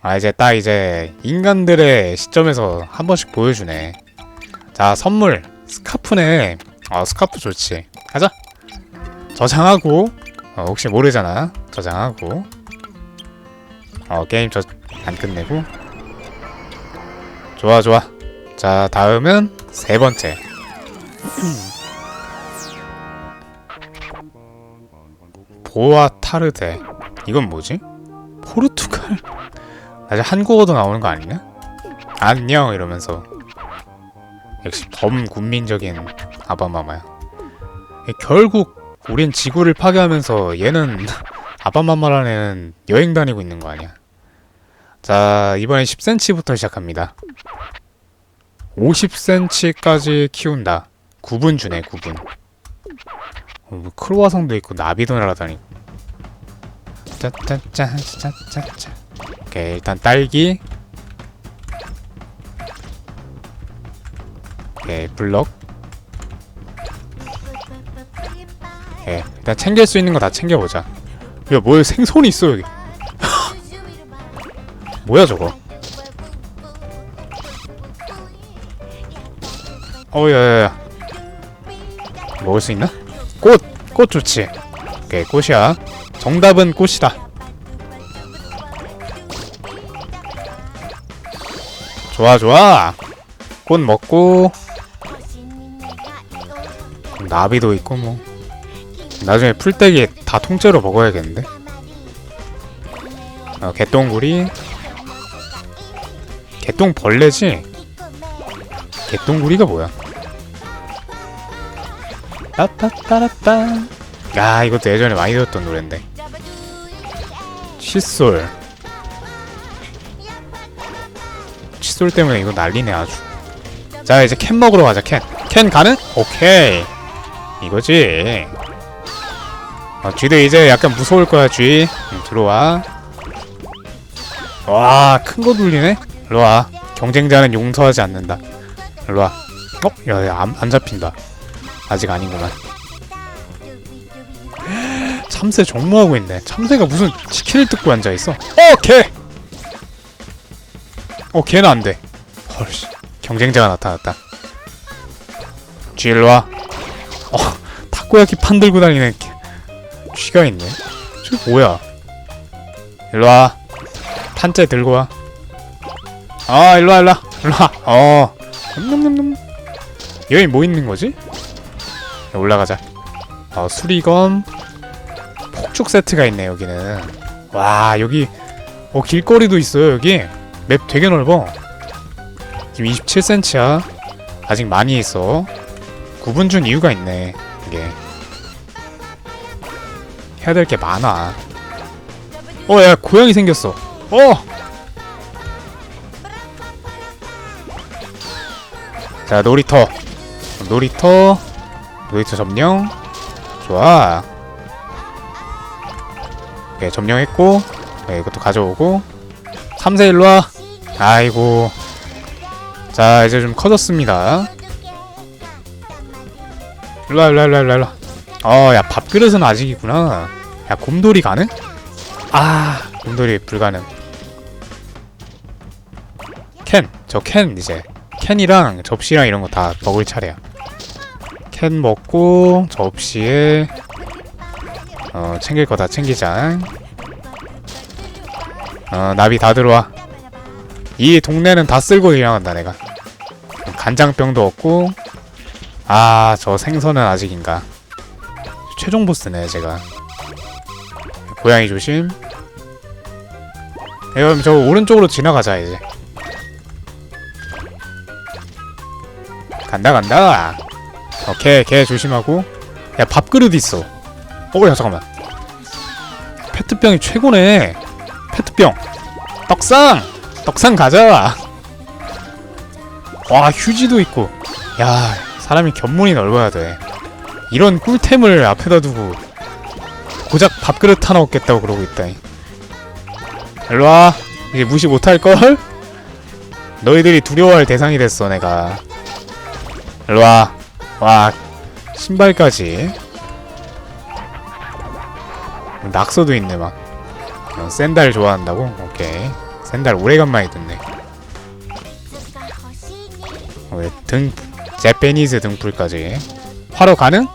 아 이제 딱 이제 인간들의 시점에서 한 번씩 보여주네. 자 선물. 스카프네. 어 스카프 좋지. 가자. 저장하고 어, 혹시 모르잖아. 저장하고. 어 게임 저 안 끝내고. 좋아 좋아. 자 다음은 세 번째. 보아 타르데. 이건 뭐지? 포르투갈 아직 한국어도 나오는 거 아니냐? 안녕! 이러면서. 역시 범군민적인 아바마마야. 결국 우린 지구를 파괴하면서 얘는 아바마마라는 애는 여행 다니고 있는 거 아니야. 자 이번엔 10cm부터 시작합니다. 50cm까지 키운다. 9분 주네 9분. 어, 뭐 크로와상도 있고 나비도 날아다니고 짜짜짜 짜짜짜 오케이 일단 딸기. 오케이 블럭. 오케이 일단 챙길 수 있는 거 다 챙겨보자. 야 뭐야 생선이 있어 여기. 뭐야 저거? 어야야야. 먹을 수 있나? 꽃! 꽃 좋지. 오케이 꽃이야. 정답은 꽃이다 좋아 좋아. 꽃 먹고. 나비도 있고 뭐. 나중에 풀떼기 다 통째로 먹어야겠는데? 어, 개똥구리? 개똥벌레지? 개똥구리가 뭐야? 따따따라따. 야 이것도 예전에 많이 들었던 노랜데. 칫솔 칫솔 때문에 이거 난리네 아주. 자 이제 캔 먹으러 가자 캔. 캔 가는? 오케이. 이거지. 어, 쥐도 이제 약간 무서울 거야 쥐 응, 들어와. 와 큰 거 돌리네? 일로와. 경쟁자는 용서하지 않는다. 일로와. 어? 야야 안, 안 잡힌다. 아직 아닌구만. 참새 정모하고 있네. 참새가 무슨 치킨을 뜯고 앉아있어? 어 개! 어 걔는 안돼. 헐씨. 경쟁자가 나타났다. 쥐 일로와. 어 타코야키 판 들고 다니는 개. 쥐가 있네. 저 뭐야? 일로와. 판째 들고 와. 아 일로와 일로와. 일로와. 어. 놈놈놈 여기 뭐 있는 거지? 올라가자. 어 수리검. 폭죽 세트가 있네 여기는. 와 여기 어 길거리도 있어요 여기 맵 되게 넓어. 지금 27cm야. 아직 많이 있어. 9분 준 이유가 있네 이게. 해야 될 게 많아. 어 야 고양이 생겼어. 어! 자 놀이터. 놀이터. 놀이터 점령. 좋아. 오케이 점령했고 네, 이것도 가져오고. 3세 일로와 아이고. 자 이제 좀 커졌습니다. 일로와 일로와 일로와 일로와 어야 밥그릇은 아직이구나. 야 곰돌이 가능? 아 곰돌이 불가능. 캔 저 캔 이제. 캔이랑 접시랑 이런 거 다 먹을 차례야. 캔 먹고 접시에 어 챙길 거 다 챙기자. 어 나비 다 들어와 이 동네는 다 쓸고 일어난다 내가. 간장병도 없고. 아 저 생선은 아직인가. 최종 보스네 제가. 고양이 조심. 야, 그럼 저 오른쪽으로 지나가자 이제. 간다 간다. 오케이 개 조심하고. 야 밥그릇 있어. 어야 잠깐만. 페트병이 최고네. 페트병. 떡상 떡상 가자. 와 휴지도 있고. 야 사람이 견문이 넓어야 돼. 이런 꿀템을 앞에다 두고 고작 밥그릇 하나 없겠다고 그러고 있다. 일로와. 이제 무시 못할걸? 너희들이 두려워할 대상이 됐어 내가. 일로와. 와 신발까지. 낙서도 있네 막. 어, 샌달 좋아한다고? 오케이 샌달 오래간만에 듣네. 왜등 재패니즈 등불까지? 화로 가능?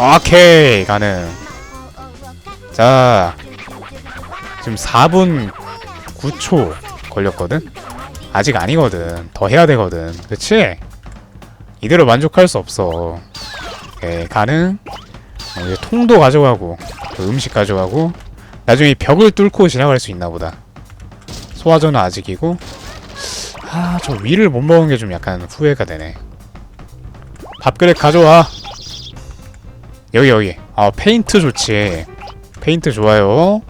오케이 가능. 자 지금 4분 9초 걸렸거든? 아직 아니거든. 더 해야 되거든. 그치? 이대로 만족할 수 없어. 오케이 가능? 어, 이제 통도 가져가고 또 음식 가져가고 나중에 벽을 뚫고 지나갈 수 있나 보다 소화전은 아직이고 아 저 위를 못 먹은 게 좀 약간 후회가 되네. 밥그릇 가져와. 여기 여기. 아 페인트 좋지 페인트 좋아요.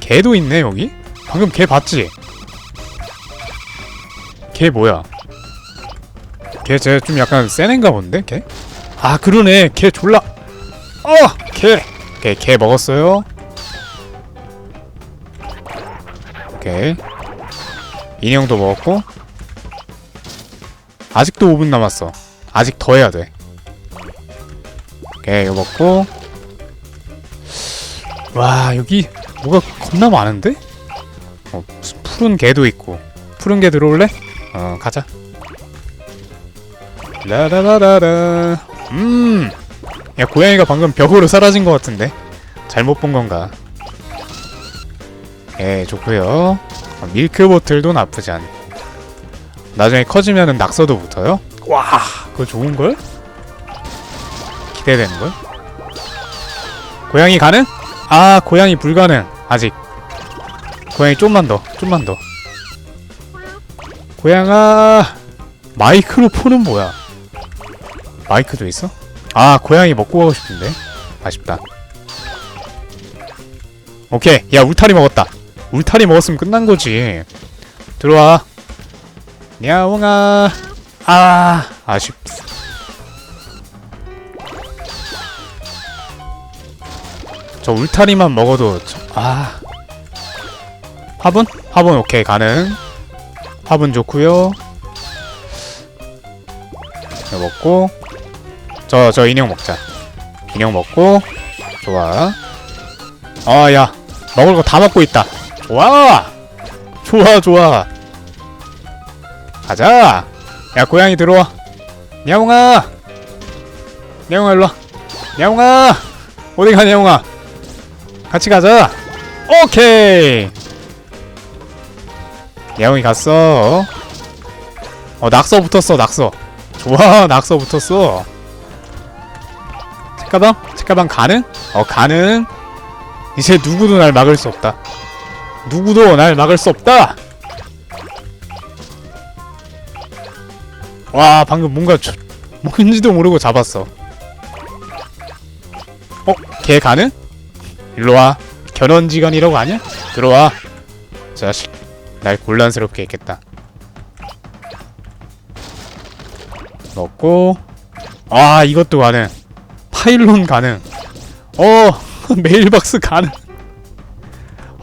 개도 있네 여기? 방금 개 봤지? 걔 뭐야? 걔쟤좀 약간 센 애인가 본데 걔? 아 그러네. 걔 졸라. 어 걔 걔 걔 먹었어요. 오케이 인형도 먹었고 아직도 5분 남았어. 아직 더 해야 돼. 오케이 이거 먹고. 와 여기 뭐가 겁나 많은데? 어 푸른 개도 있고. 푸른 개 들어올래? 어 가자. 라라라라라. 음야 고양이가 방금 벽으로 사라진 것 같은데? 잘못 본 건가? 예 좋고요. 어, 밀크보틀도 나쁘지 않 나중에 커지면은 낙서도 붙어요? 와 그거 좋은걸? 기대되는걸? 고양이 가능? 아 고양이 불가능 아직 고양이 좀만 더 좀만 더 고양아 마이크로폰은 뭐야 마이크도 있어? 아 고양이 먹고 가고 싶은데 아쉽다 오케이 야 울타리 먹었다 울타리 먹었으면 끝난 거지. 들어와. 야옹아. 아 아쉽 저 울타리만 먹어도 저- 아. 화분? 화분 오케이 가능. 화분 좋고요. 이거 먹고. 저저 인형 먹자. 인형 먹고. 좋아. 아야. 먹을 거 다 먹고 있다 좋아. 좋아 좋아. 가자. 야 고양이 들어와. 야옹아. 야옹아 일로와. 야옹아. 어디 가냐 야옹아? 같이 가자. 오케이. 야옹이 갔어. 어 낙서 붙었어 낙서. 좋아 낙서 붙었어. 책가방? 책가방 가능? 어 가능. 이제 누구도 날 막을 수 없다 누구도 날 막을 수 없다. 와 방금 뭔가 저, 뭔지도 모르고 잡았어. 어? 걔 가능? 일로와. 견원지간이라고 아냐? 들어와. 자식 날 곤란스럽게 했겠다. 먹고. 아 이것도 가능. 파일론 가능. 어 메일박스 가능.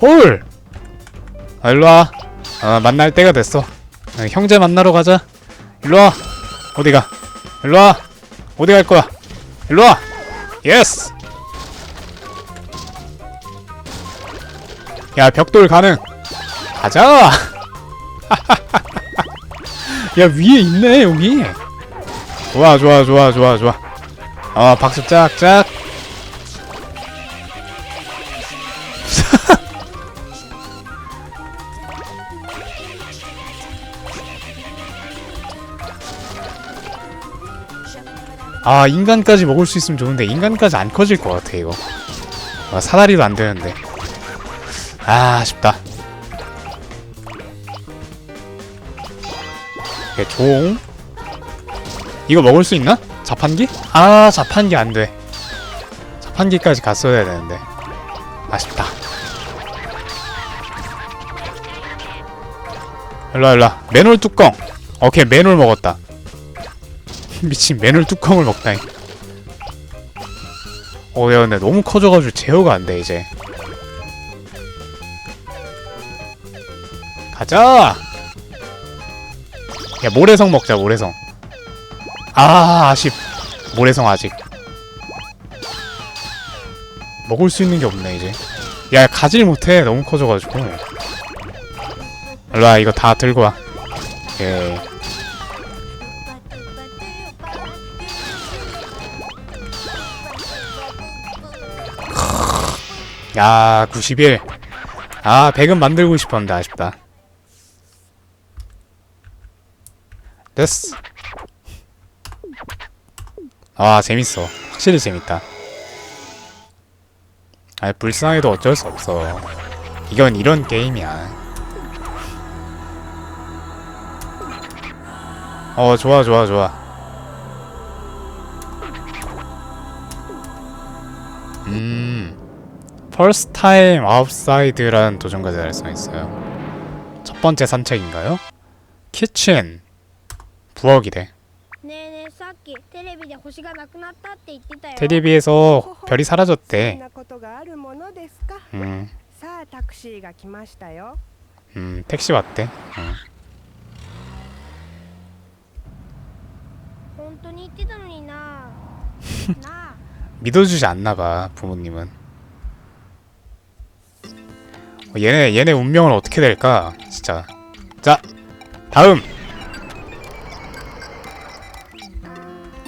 헐 아, 일로와. 아, 만날 때가 됐어. 아, 형제 만나러 가자. 일로와. 어디가? 일로와. 어디 갈 거야? 일로와. 예스. 야 벽돌 가능. 가자. 야 위에 있네 여기. 좋아 좋아 좋아 좋아 좋아. 아 박수 짝짝 아 인간까지 먹을 수 있으면 좋은데 인간까지 안 커질 것 같아 이거. 아, 사다리도 안 되는데. 아 아쉽다. 이게 종. 이거 먹을 수 있나? 자판기? 아 자판기 안돼. 자판기까지 갔어야 되는데. 아쉽다. 일로와 일로와. 맨홀 뚜껑. 오케이 맨홀 먹었다 미친 맨홀 뚜껑을 먹다니. 어 야 근데 너무 커져가지고 제어가 안 돼 이제. 가자! 야 모래성 먹자 모래성. 아 아쉽. 모래성 아직. 먹을 수 있는 게 없네 이제. 야 가질 못해. 너무 커져가지고. 일로와 이거 다 들고 와. 오 야 91. 아 100은 만들고 싶었는데 아쉽다. 됐어. 아 재밌어. 확실히 재밌다. 아 불쌍해도 어쩔 수 없어. 이건 이런 게임이야. 어 좋아 좋아 좋아. 음 First Time Outside라는 도전까지 달성 있어요. 첫 번째 산책인가요? 키친 부엌이래. 테레비에서 별이 사라졌대. 음. 음, 택시 왔대. 음. 믿어주지 않나 봐 부모님은. 얘네 얘네 운명은 어떻게 될까? 진짜. 자 다음!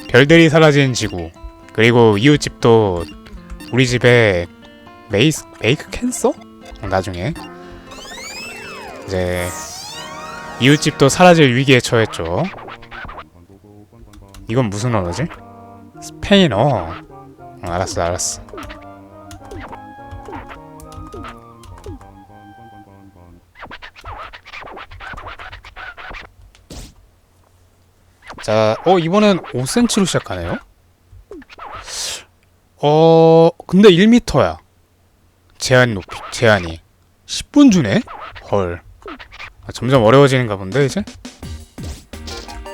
별들이 사라진 지구. 그리고 이웃집도 우리 집에 메이스 메이크 캔서? 어, 나중에. 이제 이웃집도 사라질 위기에 처했죠. 이건 무슨 언어지? 스페인어. 어, 알았어 알았어 자, 어 이번엔 5cm로 시작하네요. 어, 근데 1m야. 제한 높이, 제한이 10분 주네. 헐. 아, 점점 어려워지는가 본데 이제.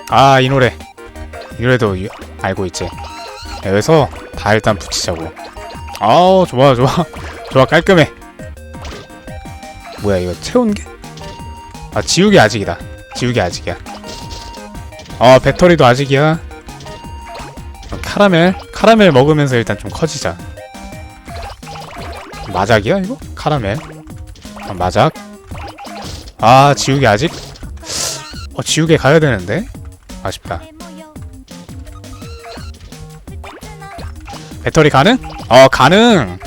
아, 이 노래. 이 노래도 유- 알고 있지. 여기서 다 일단 붙이자고. 아우, 좋아, 좋아. 좋아, 깔끔해. 뭐야, 이거 채운 게? 아, 지우개 아직이다. 지우개 아직이야. 어 배터리도 아직이야. 어, 카라멜? 카라멜 먹으면서 일단 좀 커지자. 마작이야 이거? 카라멜. 어, 마작. 아 지우개 아직? 어 지우개 가야 되는데? 아쉽다. 배터리 가능? 어 가능!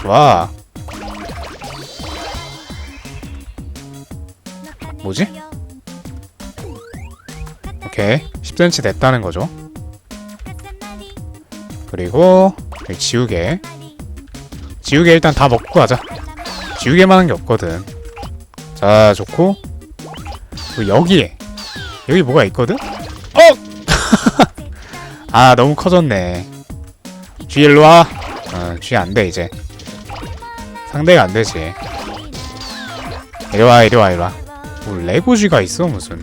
좋아. 뭐지? 오케이 10cm 됐다는 거죠. 그리고 여기 지우개. 지우개 일단 다 먹고 가자. 지우개만 한 게 없거든. 자 좋고. 그리고 여기에 여기 뭐가 있거든? 어! 아 너무 커졌네. G 일로와. 어, G 안돼 이제. 상대가 안 되지. 이리와 이리와 이리와. 뭐 레고 G가 있어 무슨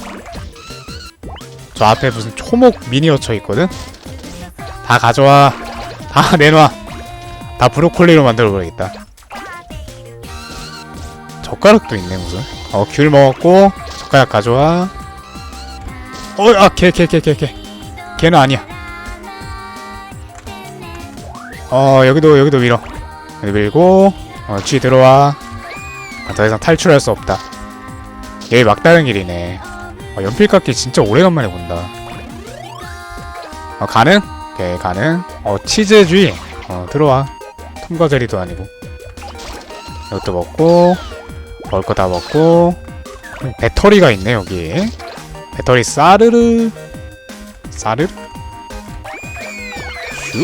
저 앞에 무슨 초목 미니어처 있거든? 다 가져와. 다 내놔. 다 브로콜리로 만들어 버리겠다. 젓가락도 있네 무슨? 어 귤 먹었고 젓가락 가져와. 어아걔 걔 걔 걔걔. 걔는 아니야. 어 여기도 여기도 밀어. 여기 밀고 어 쥐 들어와. 아, 더 이상 탈출할 수 없다. 여기 막다른 길이네 어, 연필깎이 진짜 오래간만에 본다. 어, 가능? 오케이, 가능. 어, 치즈주의. 어, 들어와. 톰과 제리도 아니고. 이것도 먹고, 먹을 거 다 먹고, 음, 배터리가 있네, 여기. 배터리 싸르르. 싸르르? 슈.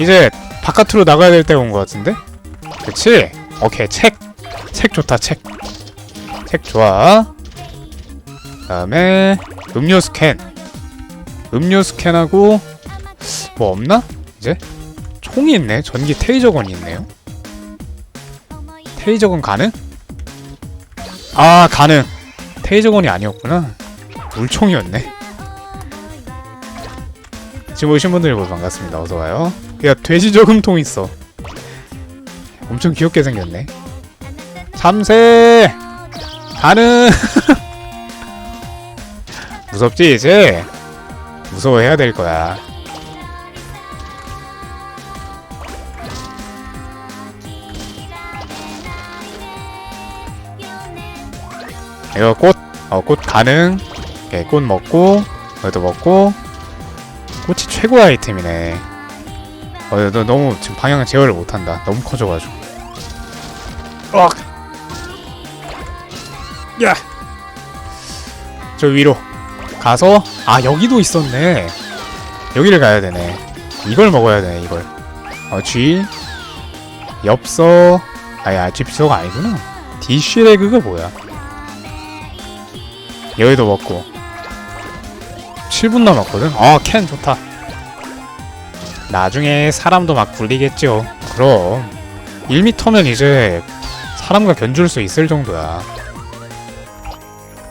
이제 바깥으로 나가야 될 때가 온 것 같은데? 그치? 오케이, 책. 책 좋다 책. 책 좋아. 다음에 음료 스캔. 음료 스캔하고 뭐 없나? 이제 총이 있네. 전기 테이저건이 있네요. 테이저건 가능? 아 가능. 테이저건이 아니었구나. 물총이었네. 지금 오신 분들 모두 반갑습니다. 어서 와요. 야 돼지 저금통 있어. 엄청 귀엽게 생겼네. 참새 가능 무섭지 이제 무서워해야 될 거야 이거 꽃, 어, 꽃 가능. 오케이, 꽃 먹고, 이것도 먹고. 꽃이 최고의 아이템이네. 어, 너 너무 지금 방향 제어를 못한다. 너무 커져가지고. 어. 야. 저 위로 가서 아 여기도 있었네. 여기를 가야 되네. 이걸 먹어야 되네. 이걸. 어, G 엽서 아야 G 비서가 아니구나. 디쉬레그가 뭐야? 여기도 먹고 7분 남았거든? 아, 캔 좋다. 나중에 사람도 막 굴리겠죠. 그럼 1m면 이제 사람과 견줄 수 있을 정도야.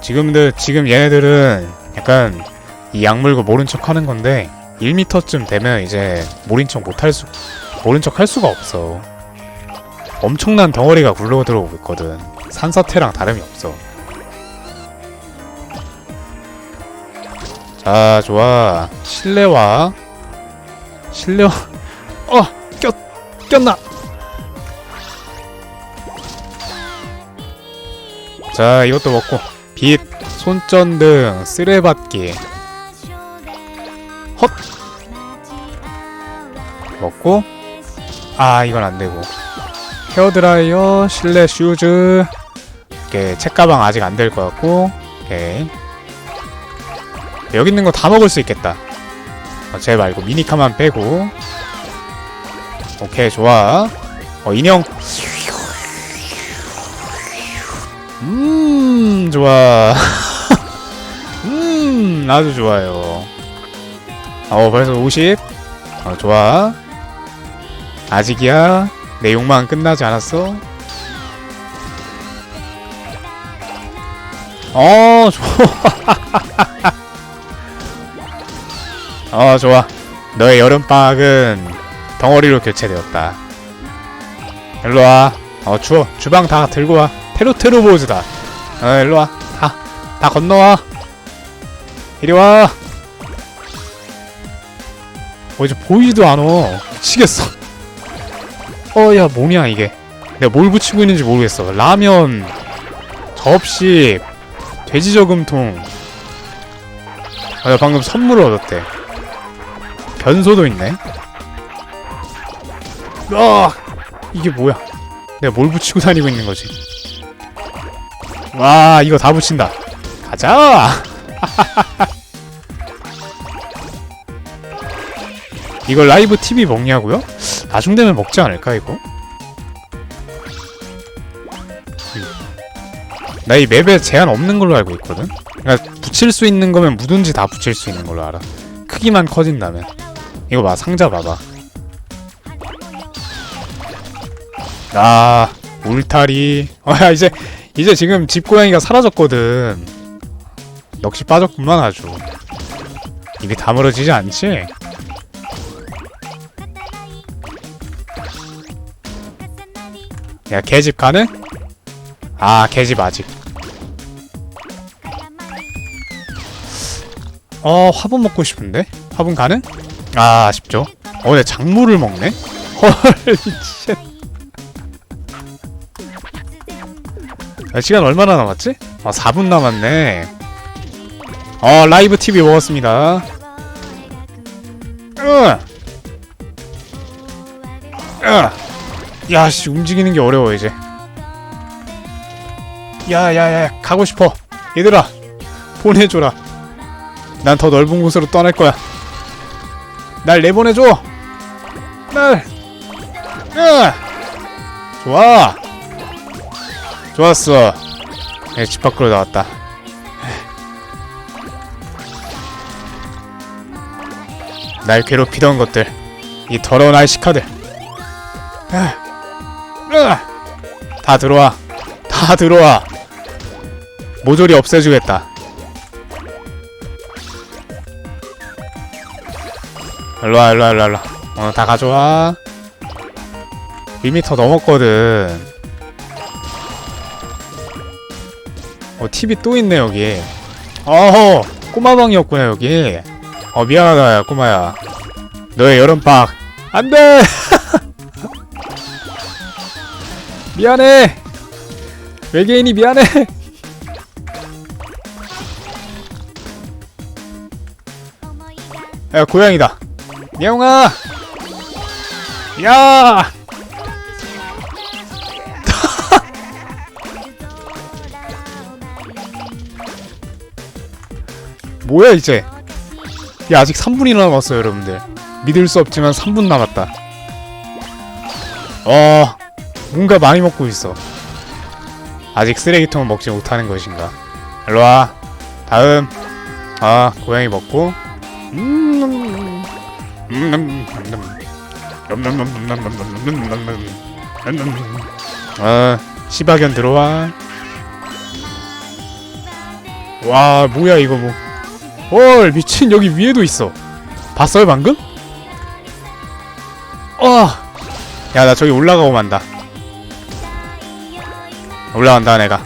지금들 지금 얘네들은 약간 이 약물고 모른 척 하는 건데 1m쯤 되면 이제 모른 척 못할 수 모른 척 할 수가 없어. 엄청난 덩어리가 굴러 들어오고 있거든. 산사태랑 다름이 없어. 자, 좋아. 실내화. 실내화. 어, 꼈, 꼈나? 자, 이것도 먹고. 빛, 손전등, 쓰레받기. 헛! 먹고. 아, 이건 안 되고. 헤어드라이어, 실내 슈즈. 이렇게 책가방 아직 안 될 것 같고. 오케이. 여기 있는 거 다 먹을 수 있겠다. 어, 쟤 말고 미니카만 빼고. 오케이, 좋아. 어, 인형. 음, 좋아. 음, 아주 좋아요. 어, 벌써 50. 어, 좋아. 아직이야. 내 욕망은 끝나지 않았어. 어, 좋아. 어 좋아 너의 여름방학은 덩어리로 교체되었다 일로와 어 주워 주방 다 들고와 테로테로보즈다 어 일로와. 다 다 건너와. 이리와. 어 이제 보이지도 않아. 미치겠어. 어 야 뭐냐 이게. 내가 뭘 붙이고 있는지 모르겠어. 라면 접시 돼지 저금통. 아, 나 방금 선물을 얻었대. 변소도 있네. 아 이게 뭐야? 내가 뭘 붙이고 다니고 있는 거지? 와 이거 다 붙인다. 가자. 이거 라이브 TV 먹냐고요? 나중 되면 먹지 않을까 이거? 나 이 맵에 제한 없는 걸로 알고 있거든. 그러니까 붙일 수 있는 거면 뭐든지 다 붙일 수 있는 걸로 알아. 크기만 커진다면. 이거 봐 상자 봐봐 아 울타리 어야 이제 이제 지금 집고양이가 사라졌거든 역시 빠졌구만 아주 입이 다물어지지 않지? 야 개집 가능? 아 개집 아직 어 화분 먹고 싶은데? 화분 가능? 아 아쉽죠 어 근데 작물을 먹네? 헐 시간 얼마나 남았지? 아 4분 남았네 어 라이브 TV 먹었습니다 으! 으! 야씨 움직이는 게 어려워 이제 야야야 가고 싶어 얘들아 보내줘라 난 더 넓은 곳으로 떠날 거야 날 내보내줘! 날! 으! 좋아! 좋았어. 네, 집 밖으로 나왔다. 날 괴롭히던 것들. 이 더러운 아이시카들. 으! 으! 다 들어와. 다 들어와. 모조리 없애주겠다. 일로와 일로와 일로와 일로와 어, 다 가져와 1m 넘었거든 어, TV 또 있네, 여기. 어허! 꼬마방이었구나, 여기. 어, 미안하다, 꼬마야. 너의 여름박. 안 돼! 미안해! 외계인이 미안해! 야, 고양이다. 미영아! 야! 뭐야 이제 야 아직 3분이나 남았어요 여러분들 믿을 수 없지만 3분 남았다 어 뭔가 많이 먹고 있어 아직 쓰레기통은 먹지 못하는 것인가 일로와 다음 아 고양이 먹고 음, 음, 음, 음, 음. 아 시바견 들어와 와 뭐야 이거 뭐 헐 미친 여기 위에도 있어. 봤어요 방금? 어야 나 저기 올라가고 만다. 올라간다 내가.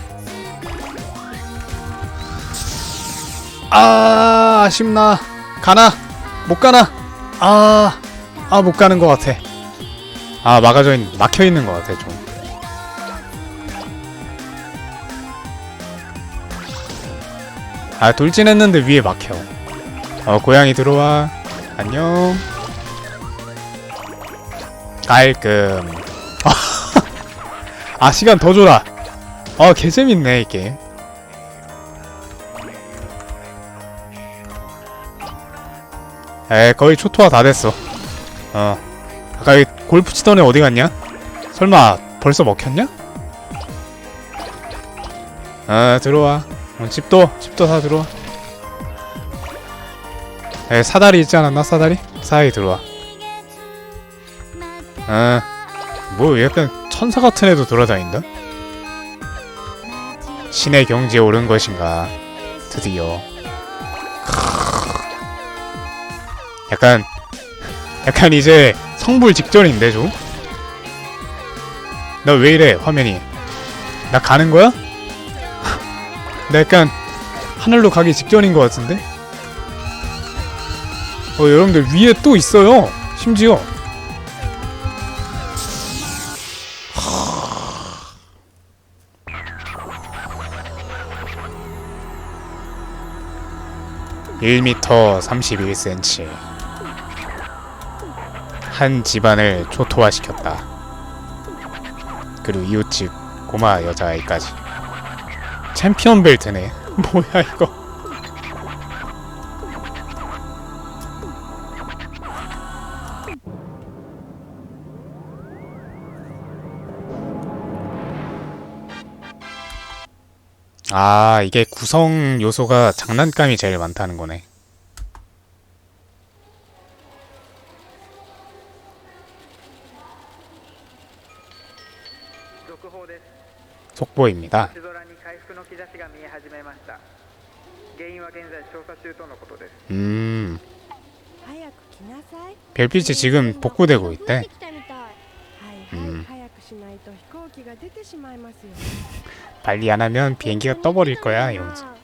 아 아쉽나. 가나? 못 가나? 아아 못 가는 것 같아. 아 막아져 있 막혀 있는 것 같아 좀 아 돌진했는데 위에 막혀. 어 고양이 들어와. 안녕. 깔끔. 아 시간 더 줘라. 아 개재밌네 이게. 에 거의 초토화 다 됐어. 어. 아까 이 골프 치던 애 어디 갔냐? 설마 벌써 먹혔냐? 아 들어와 어, 집도 집도 다 들어와 에 사다리 있지 않았나 사다리? 사다리 들어와 아뭐 약간 천사 같은 애도 돌아다닌다? 신의 경지에 오른 것인가 드디어 약간 약간 이제 성불 직전인데 좀? 나 왜 이래 화면이 나 가는 거야? 나 약간 하늘로 가기 직전인 것 같은데? 어 여러분들 위에 또 있어요 심지어 (1m 31cm) 한 집안을 초토화시켰다. 그리고 이웃집 고마 여자아이까지. 챔피언 벨트네. 뭐야 이거. 아 이게 구성 요소가 장난감이 제일 많다는 거네. 속보입니다. 네. 現在調査中とのことです 음, 早く来なさい 별빛이 지금 복구되고 増え 있대. てきたみたいはいはい、うん早くしないと飛行機が出てしまいますよ 빨리 안 하면 비행기가 떠버릴 거야. 이러면서. あ